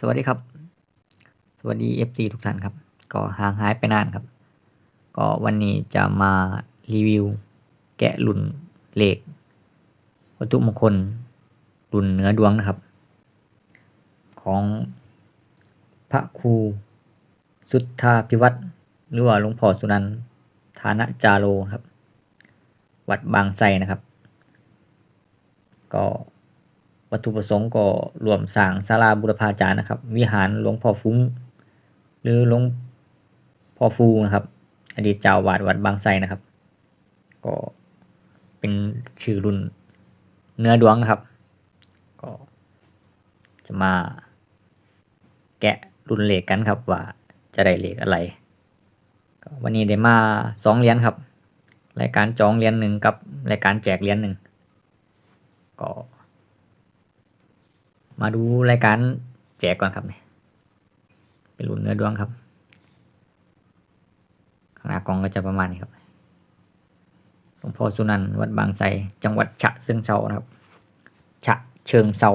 สวัสดีครับ สวัสดี FC ทุกท่านครับ ก็ห่างหายไปนานครับ ก็วันนี้จะมารีวิว แกะรุ่นเลขวัตถุมงคลรุ่นเหนือดวงนะครับ ของพระครูสุทธาพิวัตรหรือว่าหลวงพ่อสุนันทานะจาโรครับ วัดบางไทรนะครับ ก็ วัตถุประสงค์ก็รวมสร้างศาลาบุรพาจารย์นะครับ วิหารหลวงพ่อฟุ้ง หรือหลวงพ่อฟูนะครับ อดีตเจ้าวาดวัดบางไทรนะครับ ก็เป็นชื่อรุ่นเนื้อดวงนะครับ ก็จะมาแกะรุ่นเหลขกันครับว่าจะได้เหลขอะไร วันนี้ได้มาสองเหรียญครับ รายการจองเหรียญหนึ่งกับรายการแจกเหรียญหนึ่งก็ มาดูรายการแจกก่อนครับเนี่ยเป็นรุ่นเนื้อดวงครับข้างหน้ากองก็จะประมาณนี้ครับหลวงพ่อสุนันท์วัดบางไทรจังหวัดฉะเชิงเซานะครับ ฉะเชิงเซา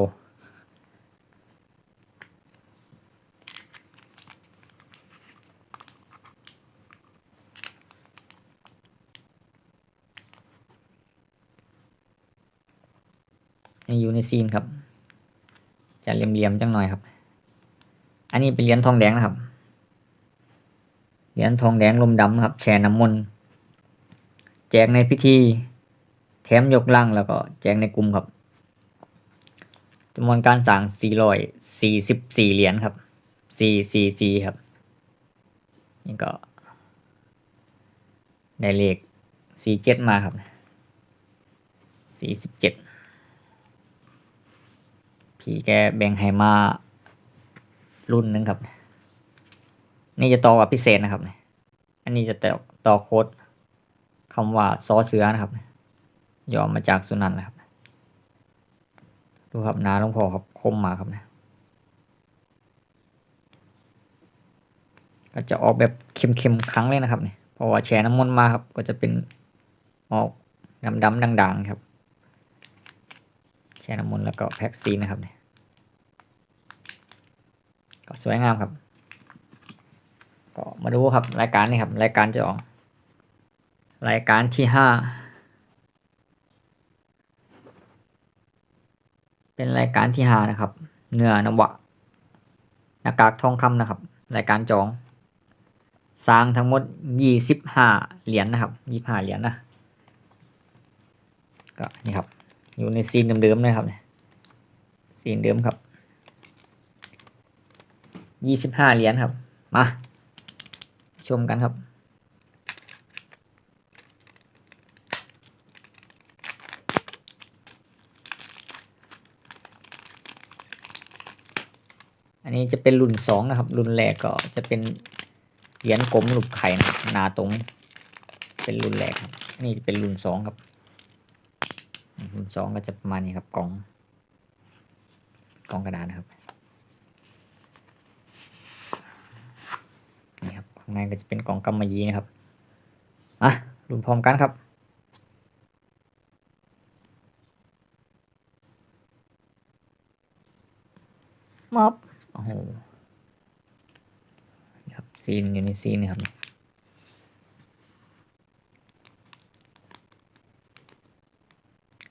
อยู่ในซีนครับ จะเหลี่ยมๆจังหน่อยครับ อันนี้เป็นเหรียญทองแดงนะครับ เหรียญทองแดงลมดำครับ แช่น้ำมนต์แจกในพิธี แถมยกลังแล้วก็แจกในกลุ่มครับจำนวนการสั่ง444 เหรียญครับ 444 ครับ นี่ก็ ได้เลข 47 มาครับ 47 พี่แกแบ่งให้มารุ่นหนึงครับ นี่จะต่อกับพิเศษนะครับ อันนี้จะต่อต่อโค้ดคำว่าซอเสือนะครับย่อมาจากสุนันนะครับ ดูครับนาหลวงพ่อครับคมมาครับนะก็จะออกแบบเค็มๆครั้งเลยนะครับเนี่ยเพราะว่าแช่น้ำมนต์มาครับ ก็จะเป็นออกดำๆด่างๆครับ แช่น้ำมนต์แล้วก็แพ็กซีนนะครับเนี่ยก็สวยงามครับ ก็มาดูครับรายการนี่ครับรายการจะออกรายการที่ห้าเป็นรายการที่ห้านะครับเนื้อนวะหน้ากากทองคำนะครับ รายการจอง สร้างทั้งหมดยี่สิบห้าเหรียญนะครับยี่ห้าเหรียญนะก็นี่ครับ อยู่ในซีนเดิมๆนะครับเนี่ยซีนเดิมครับยี่สิบห้าเหรียญครับ มา ชมกันครับ อันนี้จะเป็นรุ่นสองนะครับ รุ่นแรกก็จะเป็นเหรียญกลมรูปไข่นะนาตรง เป็นรุ่นแรกครับนนี้จะเป็นรุ่นสองครับ รุ่นสองก็จะประมาณนี้ครับกล่องกล่องกระดาษนะครับนี่ครับข้างในก็จะเป็นกล่องกำมะยี่นะครับอะรุ่นพร้อมกันครับมอบโอ้โหนี่ครับซีนอยู่ในซีนนี่ครับ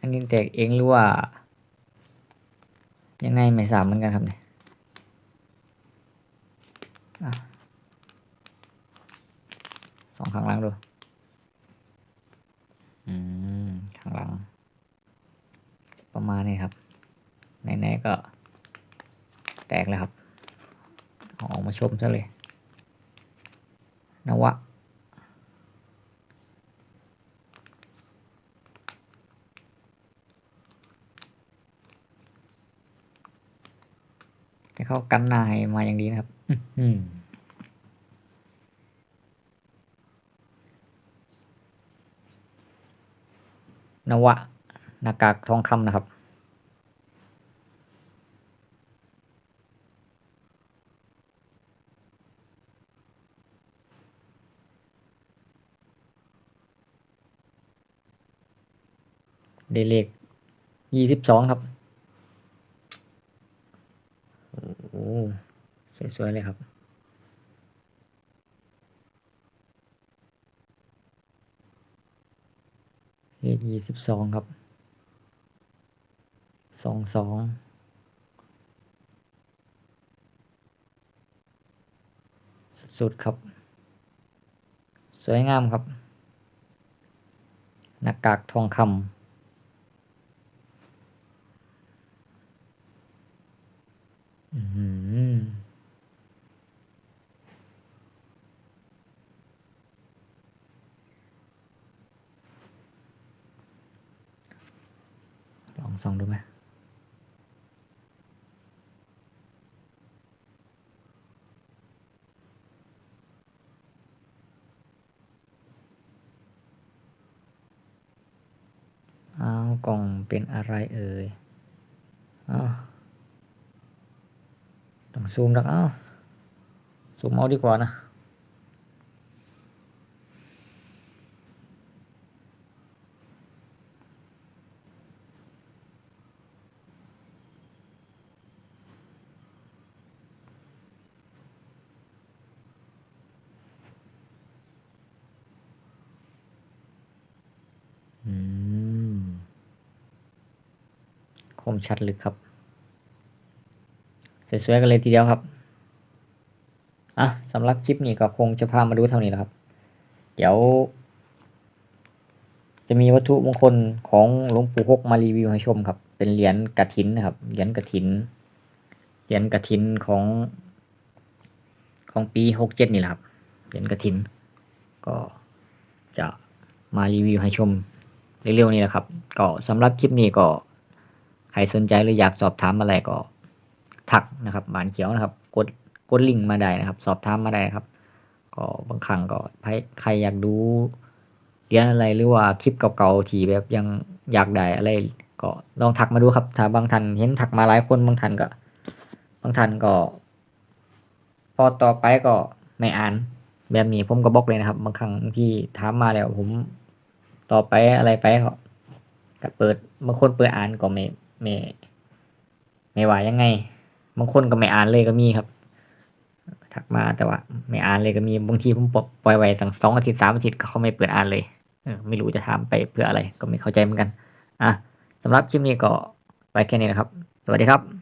อันนี้แตกเองหรือว่า ยังไงไม่ทราบเหมือนกันครับเนี่ยสองข้างหลังดู อืม ข้างหลัง ประมาณนี้ครับไหนๆก็แตกแล้วครับ อออกมาชมซะเลย นวะ แต่เขากันนายมาอย่างดีนะครับ อื้อหือนวะหน้ากากทองคำนะครับได้เลขยี่สิบสองครับ โอ้โห สวยๆเลยครับเลขยี่สิบสองครับ สองสองสุดๆครับ สวยงามครับ หน้ากากทองคำอื้อหือลอง ส่องดูไหมอ้าวกล่องเป็นอะไรเอ่ยอ้าต้องซูมดักอ้าวซูมเอาดีกว่านะ อืม ค มชัดลึกครับ สวยๆกันเลยทีเดียวครับ อะสำหรับคลิปนี้ก็คงจะพามาดูเท่านี้แล้วครับ เดี๋ยว จะมีวัตถุมงคลของหลวงปู่หกมารีวิวให้ชมครับ เป็นเหรียญกระถินนะครับ เหรียญกระถิน เหรียญกระถินของของปีหกเจ็ดนี่แหละครับ เหรียญกระถิน ก็จะมารีวิวให้ชมเร็วๆนี้นะครับ ก็สำหรับคลิปนี้ก็ ใครสนใจหรืออยากสอบถามอะไรก็ทักนะครับบานเขียวนะครับ กดกดลิงก์มาได้นะครับ สอบถามมาได้ครับ ก็บางครั้งก็ใครใครอยากดูเรียนอะไรหรือว่าคลิปเก่าๆที่แบบยังอยากได้อะไร ก็ลองทักมาดูครับ ถ้าบางท่านเห็นทักมาหลายคนบางท่านก็ บางท่านก็ พอต่อไปก็ไม่อ่าน แบบนี้ผมก็บล็อกเลยนะครับ บางครั้งที่ถามมาแล้วผมต่อไปอะไรไปก็ก็เปิดบางคนเปิดอ่านก็ไม่ ไม่ไม่ว่ายังไง บางคนก็ไม่อ่านเลยก็มีครับ ทักมาแต่ว่า ไม่อ่านเลยก็มีบางทีผมปล่อยไว้ตั้งสองอาทิตย์สามอาทิตย์เขาไม่เปิดอ่านเลยเออไม่รู้จะถามไปเพื่ออะไรก็ไม่เข้าใจเหมือนกัน อะสำหรับคลิปนี้ก็ไปแค่นี้นะครับ สวัสดีครับ